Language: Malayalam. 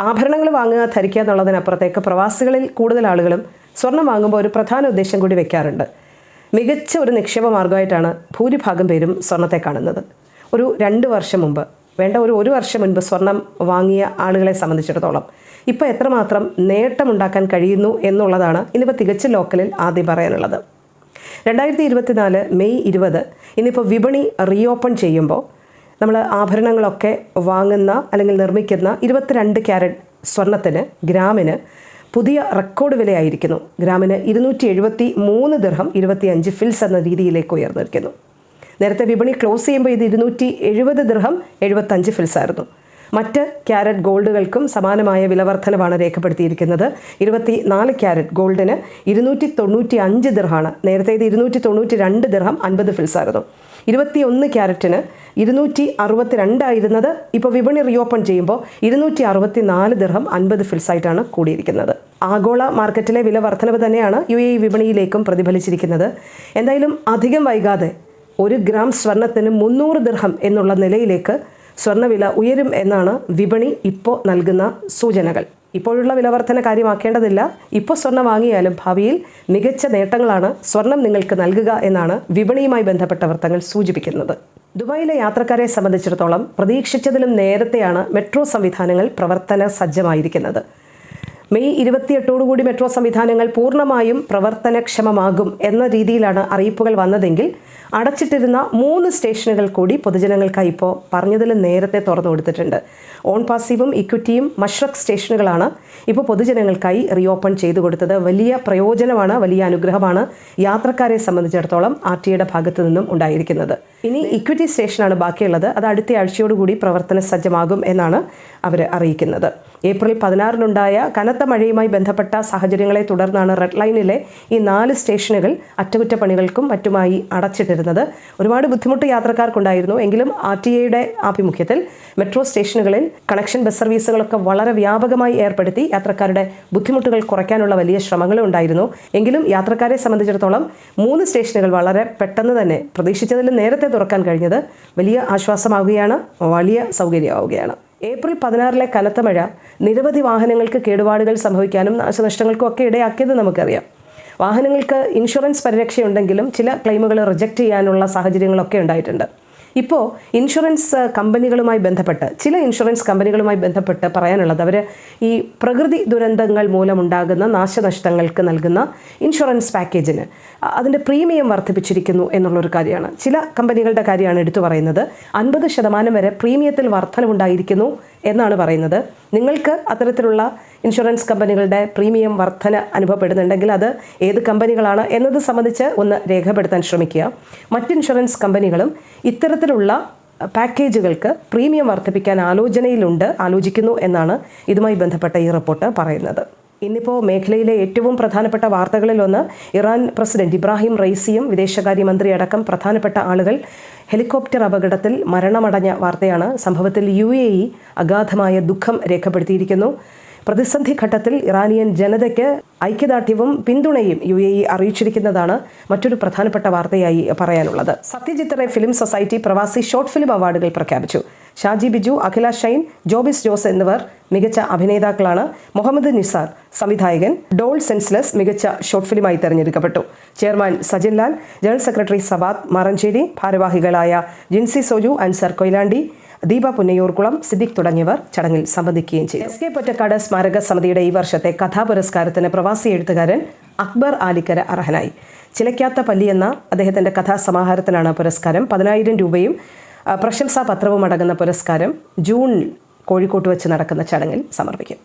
ആഭരണങ്ങൾ വാങ്ങുക ധരിക്കുക എന്നുള്ളതിനപ്പുറത്തേക്ക് പ്രവാസികളിൽ കൂടുതൽ ആളുകളും സ്വർണം വാങ്ങുമ്പോൾ ഒരു പ്രധാന ഉദ്ദേശം കൂടി വെക്കാറുണ്ട്. മികച്ച ഒരു നിക്ഷേപ മാർഗമായിട്ടാണ് ഭൂരിഭാഗം പേരും സ്വർണത്തെ കാണുന്നത്. ഒരു രണ്ട് വർഷം മുമ്പ് വേണ്ട ഒരു ഒരു വർഷം മുൻപ് സ്വർണം വാങ്ങിയ ആളുകളെ സംബന്ധിച്ചിടത്തോളം ഇപ്പോൾ എത്രമാത്രം നേട്ടമുണ്ടാക്കാൻ കഴിയുന്നു എന്നുള്ളതാണ് ഇന്നിപ്പോൾ തികച്ച ലോക്കലിൽ ആദ്യം പറയാനുള്ളത്. രണ്ടായിരത്തി ഇരുപത്തിനാല് മെയ് ഇരുപത് ഇന്നിപ്പോൾ വിപണി റീഓപ്പൺ ചെയ്യുമ്പോൾ നമ്മൾ ആഭരണങ്ങളൊക്കെ വാങ്ങുന്ന അല്ലെങ്കിൽ നിർമ്മിക്കുന്ന ഇരുപത്തിരണ്ട് ക്യാരറ്റ് സ്വർണത്തിന് ഗ്രാമിന് പുതിയ റെക്കോർഡ് വിലയായിരിക്കുന്നു. ഗ്രാമിന് ഇരുന്നൂറ്റി എഴുപത്തി മൂന്ന് ദിർഹം ഇരുപത്തി അഞ്ച് ഫിൽസ് എന്ന രീതിയിലേക്ക് ഉയർന്നിരിക്കുന്നു. നേരത്തെ വിപണി ക്ലോസ് ചെയ്യുമ്പോൾ ഇത് ഇരുന്നൂറ്റി എഴുപത് ദിർഹം എഴുപത്തഞ്ച് ഫിൽസ് ആയിരുന്നു. മറ്റ് ക്യാരറ്റ് ഗോൾഡുകൾക്കും സമാനമായ വിലവർധനവാണ് രേഖപ്പെടുത്തിയിരിക്കുന്നത്. ഇരുപത്തി നാല് ക്യാരറ്റ് ഗോൾഡിന് ഇരുന്നൂറ്റി തൊണ്ണൂറ്റി അഞ്ച് ദിർഹാണ് നേരത്തെ ഇത് ഇരുന്നൂറ്റി തൊണ്ണൂറ്റി രണ്ട് ദിർഹം അൻപത് ഫിൽസ് ആയിരുന്നു ഇരുപത്തി ഒന്ന് ക്യാരറ്റിന് ഇരുന്നൂറ്റി അറുപത്തി രണ്ടായിരുന്നത് ഇപ്പോൾ വിപണി റീഓപ്പൺ ചെയ്യുമ്പോൾ ഇരുന്നൂറ്റി അറുപത്തി നാല് ദിർഹം അൻപത് ഫിൽസായിട്ടാണ് കൂടിയിരിക്കുന്നത്. ആഗോള മാർക്കറ്റിലെ വില വർധനവ് തന്നെയാണ് യു എ വിപണിയിലേക്കും പ്രതിഫലിച്ചിരിക്കുന്നത്. എന്തായാലും അധികം വൈകാതെ ഒരു ഗ്രാം സ്വർണത്തിന് മുന്നൂറ് ദിർഹം എന്നുള്ള നിലയിലേക്ക് സ്വർണവില ഉയരും എന്നാണ് വിപണി ഇപ്പോൾ നൽകുന്ന സൂചനകൾ. ഇപ്പോഴുള്ള വിലവർധന കാര്യമാക്കേണ്ടതില്ല. ഇപ്പോൾ സ്വർണം വാങ്ങിയാലും ഭാവിയിൽ മികച്ച നേട്ടങ്ങളാണ് സ്വർണം നിങ്ങൾക്ക് നൽകുക എന്നാണ് വിപണിയുമായി ബന്ധപ്പെട്ട വൃത്തങ്ങൾ സൂചിപ്പിക്കുന്നത്. ദുബായിലെ യാത്രക്കാരെ സംബന്ധിച്ചിടത്തോളം പ്രതീക്ഷിച്ചതിലും നേരത്തെയാണ് മെട്രോ സംവിധാനങ്ങൾ പ്രവർത്തന സജ്ജമായിരിക്കുന്നത്. മെയ് ഇരുപത്തിയെട്ടോടുകൂടി മെട്രോ സംവിധാനങ്ങൾ പൂർണമായും പ്രവർത്തനക്ഷമമാകും എന്ന രീതിയിലാണ് അറിയിപ്പുകൾ വന്നതെങ്കിൽ അടച്ചിട്ടിരുന്ന മൂന്ന് സ്റ്റേഷനുകൾ കൂടി പൊതുജനങ്ങൾക്കായി ഇപ്പോൾ പറഞ്ഞതിൽ നേരത്തെ തുറന്നു കൊടുത്തിട്ടുണ്ട്. ഓൺ പാസീവും ഇക്വിറ്റിയും മഷ്റഖ് സ്റ്റേഷനുകളാണ് ഇപ്പോൾ പൊതുജനങ്ങൾക്കായി റീഓപ്പൺ ചെയ്തു കൊടുത്തത്. വലിയ പ്രയോജനമാണ് വലിയ അനുഗ്രഹമാണ് യാത്രക്കാരെ സംബന്ധിച്ചിടത്തോളം ആർ ടിയുടെ ഭാഗത്തു നിന്നും ഉണ്ടായിരിക്കുന്നത്. ഇനി ഇക്വിറ്റി സ്റ്റേഷനാണ് ബാക്കിയുള്ളത്. അത് അടുത്ത ആഴ്ചയോടുകൂടി പ്രവർത്തന സജ്ജമാകും എന്നാണ് അവർ അറിയിക്കുന്നത്. ഏപ്രിൽ പതിനാറിനുണ്ടായ കനത്ത മഴയുമായി ബന്ധപ്പെട്ട സാഹചര്യങ്ങളെ തുടർന്നാണ് റെഡ് ലൈനിലെ ഈ നാല് സ്റ്റേഷനുകൾ അറ്റകുറ്റപ്പണികൾക്കും മറ്റുമായി അടച്ചിട്ടിരുന്നത്. ഒരുപാട് ബുദ്ധിമുട്ട് യാത്രക്കാർക്കുണ്ടായിരുന്നു. എങ്കിലും ആർ ടി എയുടെ ആഭിമുഖ്യത്തിൽ മെട്രോ സ്റ്റേഷനുകളിൽ കണക്ഷൻ ബസ് സർവീസുകളൊക്കെ വളരെ വ്യാപകമായി ഏർപ്പെടുത്തി യാത്രക്കാരുടെ ബുദ്ധിമുട്ടുകൾ കുറയ്ക്കാനുള്ള വലിയ ശ്രമങ്ങളും ഉണ്ടായിരുന്നു. എങ്കിലും യാത്രക്കാരെ സംബന്ധിച്ചിടത്തോളം മൂന്ന് സ്റ്റേഷനുകൾ വളരെ പെട്ടെന്ന് തന്നെ പ്രതീക്ഷിച്ചതിലും നേരത്തെ തുറക്കാൻ കഴിഞ്ഞത് വലിയ ആശ്വാസമാവുകയാണ് വലിയ സൗകര്യമാവുകയാണ്. ഏപ്രിൽ പതിനാറിലെ കനത്ത മഴ നിരവധി വാഹനങ്ങൾക്ക് കേടുപാടുകൾ സംഭവിക്കാനും നാശനഷ്ടങ്ങൾക്കും ഒക്കെ ഇടയാക്കിയത് നമുക്കറിയാം. വാഹനങ്ങൾക്ക് ഇൻഷുറൻസ് പരിരക്ഷയുണ്ടെങ്കിലും ചില ക്ലെയിമുകൾ റിജക്റ്റ് ചെയ്യാനുള്ള സാഹചര്യങ്ങളൊക്കെ ഉണ്ടായിട്ടുണ്ട്. ഇപ്പോൾ ഇൻഷുറൻസ് കമ്പനികളുമായി ബന്ധപ്പെട്ട് ചില ഇൻഷുറൻസ് കമ്പനികളുമായി ബന്ധപ്പെട്ട് പറയാനുള്ളത് അവർ ഈ പ്രകൃതി ദുരന്തങ്ങൾ മൂലമുണ്ടാകുന്ന നാശനഷ്ടങ്ങൾക്ക് നൽകുന്ന ഇൻഷുറൻസ് പാക്കേജിന് അതിന്റെ പ്രീമിയം വർദ്ധിപ്പിച്ചിരിക്കുന്നു എന്നുള്ളൊരു കാര്യമാണ്. ചില കമ്പനികളുടെ കാര്യമാണ് എടുത്തു പറയുന്നത്. അൻപത് ശതമാനം വരെ പ്രീമിയത്തിൽ വർധനവുണ്ടായിരിക്കുന്നു എന്നാണ് പറയുന്നത്. നിങ്ങൾക്ക് അത്തരത്തിലുള്ള ഇൻഷുറൻസ് കമ്പനികളുടെ പ്രീമിയം വർധന അനുഭവപ്പെടുന്നുണ്ടെങ്കിൽ അത് ഏത് കമ്പനികളാണ് എന്നത് സംബന്ധിച്ച് ഒന്ന് രേഖപ്പെടുത്താൻ ശ്രമിക്കുക. മറ്റ് ഇൻഷുറൻസ് കമ്പനികളും ഇത്തരത്തിലുള്ള പാക്കേജുകൾക്ക് പ്രീമിയം വർദ്ധിപ്പിക്കാൻ ആലോചനയിലുണ്ട് ആലോചിക്കുന്നു എന്നാണ് ഇതുമായി ബന്ധപ്പെട്ട ഈ റിപ്പോർട്ട് പറയുന്നത്. ഇന്നിപ്പോൾ മേഖലയിലെ ഏറ്റവും പ്രധാനപ്പെട്ട വാർത്തകളിലൊന്ന് ഇറാൻ പ്രസിഡന്റ് ഇബ്രാഹിം റൈസിയും വിദേശകാര്യമന്ത്രി അടക്കം പ്രധാനപ്പെട്ട ആളുകൾ ഹെലികോപ്റ്റർ അപകടത്തിൽ മരണമടഞ്ഞ വാർത്തയാണ് സംഭവത്തിൽ യു അഗാധമായ ദുഃഖം രേഖപ്പെടുത്തിയിരിക്കുന്നു. പ്രതിസന്ധി ഘട്ടത്തിൽ ഇറാനിയൻ ജനതയ്ക്ക് ഐക്യദാർഢ്യവും പിന്തുണയും യു എ ഇ അറിയിച്ചിരിക്കുന്നതാണ് മറ്റൊരു പ്രധാനപ്പെട്ട വാർത്തയായി പറയാനുള്ളത്. സത്യജിത് റേ ഫിലിം സൊസൈറ്റി പ്രവാസി ഷോർട്ട് ഫിലിം അവാർഡുകൾ പ്രഖ്യാപിച്ചു. ഷാജി ബിജു അഖില ഷൈൻ ജോബിസ് ജോസ് എന്നിവർ മികച്ച അഭിനേതാക്കളാണ്. മുഹമ്മദ് നിസാർ സംവിധായകൻ ഡോൾ സെൻസ്ലെസ് മികച്ച ഷോർട്ട് ഫിലിമായി തെരഞ്ഞെടുക്കപ്പെട്ടു. Chairman Sajin Lal general secretary Sawad Maranchery ഭാരവാഹികളായ ജിൻസി സോജു അൻസർ കൊയിലാണ്ടി ദീപ പുന്നയൂർകുളം സിദ്ദിഖ് തുടങ്ങിയവർ ചടങ്ങിൽ സംബന്ധിക്കുകയും ചെയ്തു. എസ് കെ പൊറ്റക്കാട് സ്മാരക സമിതിയുടെ ഈ വർഷത്തെ കഥാപുരസ്കാരത്തിന് പ്രവാസി എഴുത്തുകാരൻ അക്ബർ ആലിക്കര അർഹനായി. ചിലക്കാത്ത പല്ലി എന്ന അദ്ദേഹത്തിന്റെ കഥാസമാഹാരത്തിനാണ് പുരസ്കാരം. പതിനായിരം രൂപയും പ്രശംസാ പത്രവും അടങ്ങുന്ന പുരസ്കാരം ജൂണിൽ കോഴിക്കോട്ട് വെച്ച് നടക്കുന്ന ചടങ്ങിൽ സമർപ്പിക്കും.